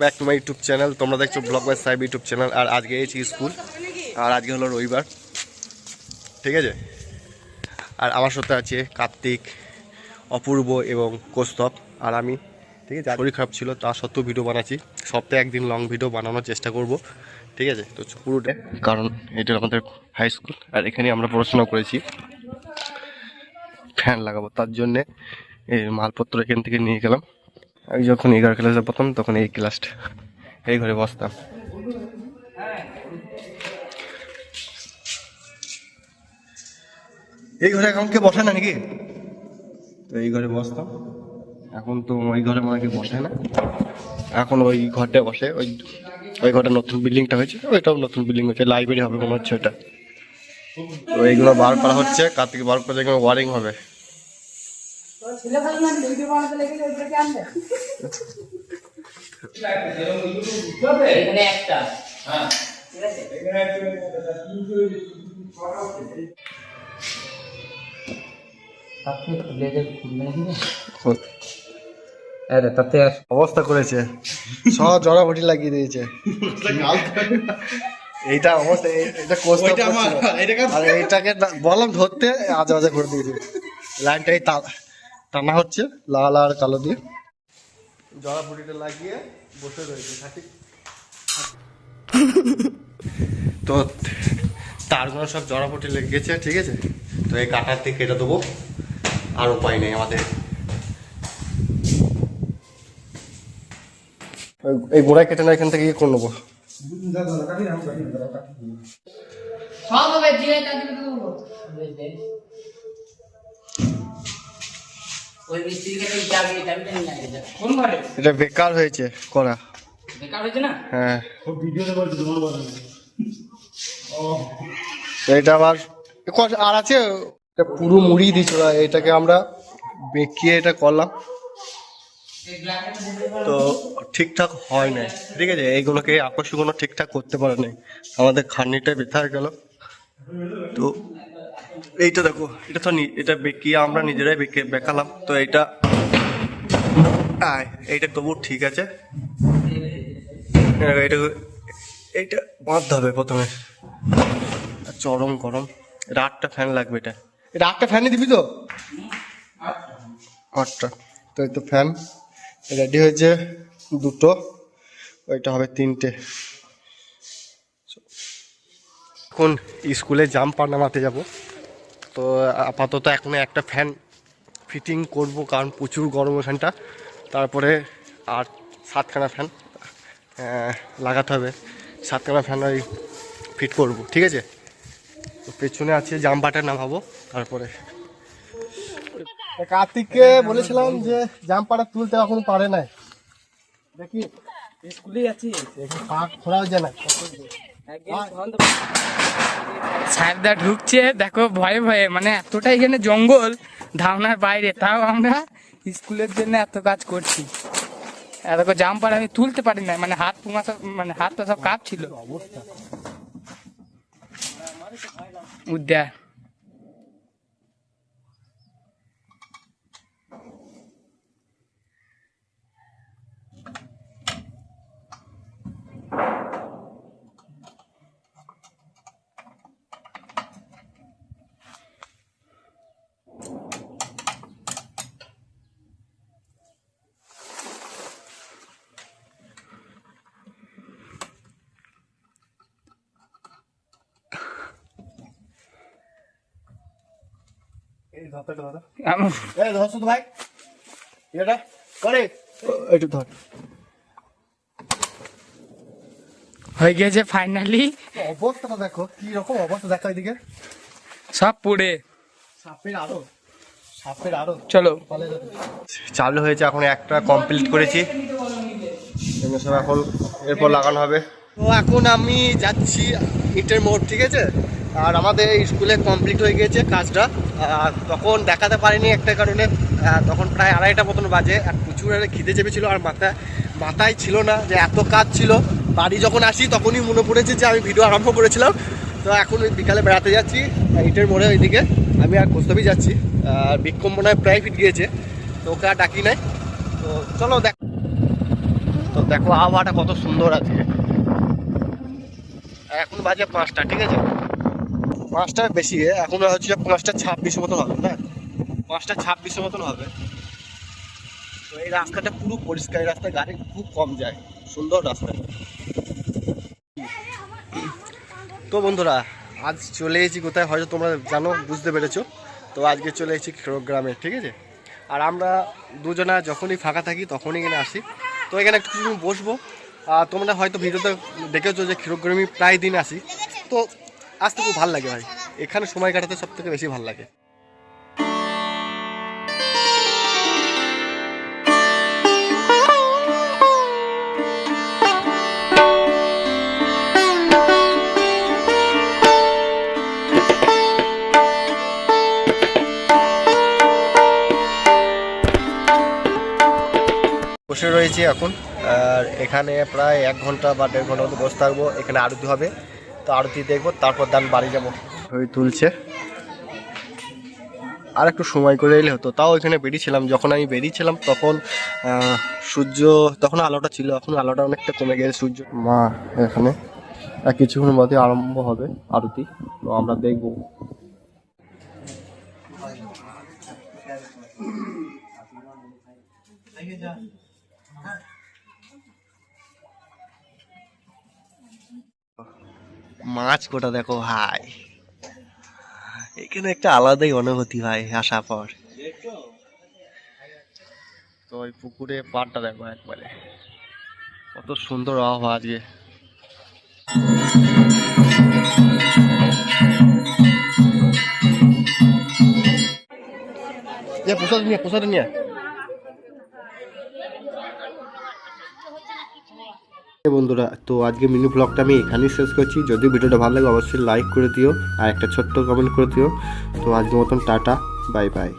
Back to my YouTube channel তোমরা দেখছ blog by Saheb YouTube channel আর আজকে এসেছি স্কুল, আর আজকে হলো রবিবার। ঠিক আছে? আর আমার সাথে আছে কার্তিক, অপূর্ব এবং কৌস্তব, আর আমি। ঠিক আছে? শরীর খারাপ ছিল, তা সত্ত্বেও ভিডিও বানাচ্ছি। সপ্তাহে একদিন লং ভিডিও বানানোর চেষ্টা করব। ঠিক আছে? তো পুরোটা কারণ এটা আমাদের হাই স্কুল আর এখানে আমরা পড়াশোনা করেছি। ফ্যান লাগাবো, তার জন্যে এই মালপত্র এখান থেকে নিয়ে গেলাম। আমি যখন এগারো ক্লাসে পড়তাম, তখন এই ক্লাসটা এই ঘরে বসতাম। এই ঘরে এখন কে বসে না নাকি? তো এই ঘরে বসতাম। এখন তো ওই ঘরে মনে কেউ বসে না। এখন ওই ঘরটা বসে, ওই ওই ঘরটা নতুন বিল্ডিংটা হয়েছে, ওইটাও নতুন বিল্ডিং হয়েছে লাইব্রেরি হবে মনে হচ্ছে ওটা তো এইগুলো বার করা হচ্ছে, কার্তিক বার করে ওয়ারিং হবে। একটা তাতে আর অবস্থা করেছে। সব জড়াবটি লাগিয়ে দিয়েছে। এইটা অবস্থা এই- এটা কোস্ট আর এইটাকে বললাম ধরতে আজে বাজে করে দিয়েছে। লাইনটাই তা- টানা হচ্ছে লাল আর কালো দিয়ে। জড়াবটিটা লাগিয়ে বসে রয়েছে থাকি তো তারগুলো সব জড়াপটি লেগে গেছে ঠিক আছে? তো এই কাটার থেকে কেটে দেবো আর উপায় নেই আমাদের। এই গোড়ায় কেটে না এখান থেকে ইয়ে করে নেব। সব হবে এটা বেকার হয়েছে করা। বেকার হয়েছে না? হ্যাঁ। এটা আবার আর আছে? এটা পুরো মুড়ি দিয়েছিল এটাকে আমরা বেঁকিয়ে এটা করলাম। তো ঠিকঠাক হয় না ঠিক আছে এইগুলোকে আকর্ষণগুলো ঠিকঠাক করতে পারে নাই আমাদের খাটনিটা বৃথা হয়ে গেল। তো এইটা দেখো এটা তো এটা বেঁকিয়ে আমরা নিজেরাই বেঁকে বেঁকালাম তো এইটা আয় এইটা তবু ঠিক আছে। এটা এইটা বাঁধতে হবে প্রথমে। চরম গরম এটা আটটা ফ্যান লাগবে এটা। এটা আটটা ফ্যানই দিবি তো? আটটা। তো এই তো ফ্যান রেডি হয়েছে দুটো ওইটা হবে তিনটে। এখন স্কুলে জাম্পার নামাতে যাব? তো আপাতত এখন একটা ফ্যান ফিটিং করব, কারণ প্রচুর গরম ওখানটা তারপরে আর সাতখানা ফ্যান লাগাতে হবে। সাতখানা ফ্যান ওই ফিট করব, ঠিক আছে? তো পেছনে আছে জাম্পারটা নামাবো, তারপরে। কার্তিককে বলেছিলাম যে জাম্পারটা তুলতে এখন পারে নাই। দেখি, স্কুলেই আছি। পাক খোলাও যায় না। সাহেবদা ঢুকছে, দেখো ভয়ে ভয়ে মানে এতটা এখানে জঙ্গল, ধারণার বাইরে, তাও আমরা স্কুলের জন্য এত কাজ করছি। জাম জাম্পার আমি তুলতে পারি না মানে হাত পুমা সব মানে হাত তো সব কাঁপছিল। উদ্যান এই ভাই। এটা করে। একটু ধর। হয়ে গেছে ফাইনালি অবস্থাটা দেখো কি রকম অবস্থা দেখো এদিকে। সব পুড়ে। সাপের আরও সাপের আরও চলো। চালু হয়েছে এখন একটা কমপ্লিট করেছি। এখন এরপর লাগানো হবে। তো এখন আমি যাচ্ছি ইটের মোড় ঠিক আছে? আর আমাদের স্কুলে কমপ্লিট হয়ে গিয়েছে কাজটা। আর তখন দেখাতে পারিনি একটা কারণে। তখন প্রায় আড়াইটা মতন বাজে। আর প্রচুর আরে খিদে চেপেছিল আর মাথায় মাথায় ছিল না যে এত কাজ ছিল। বাড়ি যখন আসি তখনই মনে পড়েছে যে আমি ভিডিও আরম্ভ করেছিলাম। তো এখন ওই বিকালে বেড়াতে যাচ্ছি ইটের মোড়ে ওইদিকে। আমি আর কোস্তবি যাচ্ছি। আর বিক্ষম হয় প্রায় ফিট গিয়েছে। তো ওকে আর ডাকি নাই। তো চলো দেখ তো দেখো আবহাওয়াটা কত সুন্দর আছে এখন বাজে পাঁচটা, ঠিক আছে? পাঁচটা বেশি এখন হচ্ছে পাঁচটা ছাব্বিশ মতন হবে, না? পাঁচটা ছাব্বিশের মতন হবে। তো এই রাস্তাটা পুরো পরিষ্কার, এই গাড়ি খুব কম যায়, সুন্দর রাস্তা। তো বন্ধুরা, আজ চলে এসেছি কোথায়, হয়তো তোমরা জানো, বুঝতে পেরেছ। তো আজকে চলে এসেছি গ্রামে, ঠিক আছে? আর আমরা দুজনা যখনই ফাঁকা থাকি, তখনই এখানে আসি। তো এখানে একটু কিছু বসবো। আর তোমরা হয়তো ভিডিওতে দেখেছ যে ক্ষীরগ্রামে প্রায় দিন আসি। তো আসতে খুব ভালো লাগে ভাই। এখানে সময় কাটাতে সব থেকে বেশি ভালো লাগে। বসে রয়েছি এখন। আর এখানে প্রায় এক ঘণ্টা বা দেড় ঘণ্টা মতো বসে থাকব। এখানে আরতি হবে। তো আরতি দেখব তারপর দান বাড়ি যাব। ছবি তুলছে। আর একটু সময় করে এলে হতো। তাও এখানে বেরিয়েছিলাম। যখন আমি বেরিয়েছিলাম তখন সূর্য তখন আলোটা ছিল। এখন আলোটা অনেকটা কমে গেছে। সূর্য মা এখানে। আর কিছুক্ষণ মধ্যে আরম্ভ হবে আরতি। তো আমরা দেখব। মাছ কোটা দেখো ভাই। এখানে একটা আলাদাই অনুভূতি ভাই, আসার পর। তো ওই পুকুরে পাড়টা দেখো একবারে। কত সুন্দর আবহাওয়া আজকে। যে প্রসাদ নিয়ে নিয়ে। বন্ধুরা, তো আজকে মিনি ব্লগটা আমি এখানেই শেষ করছি। যদি ভিডিওটা ভালো লাগে, অবশ্যই লাইক করে দিও আর একটা ছোট্ট কমেন্ট করে দিও। তো আজকের মতন টাটা বাই বাই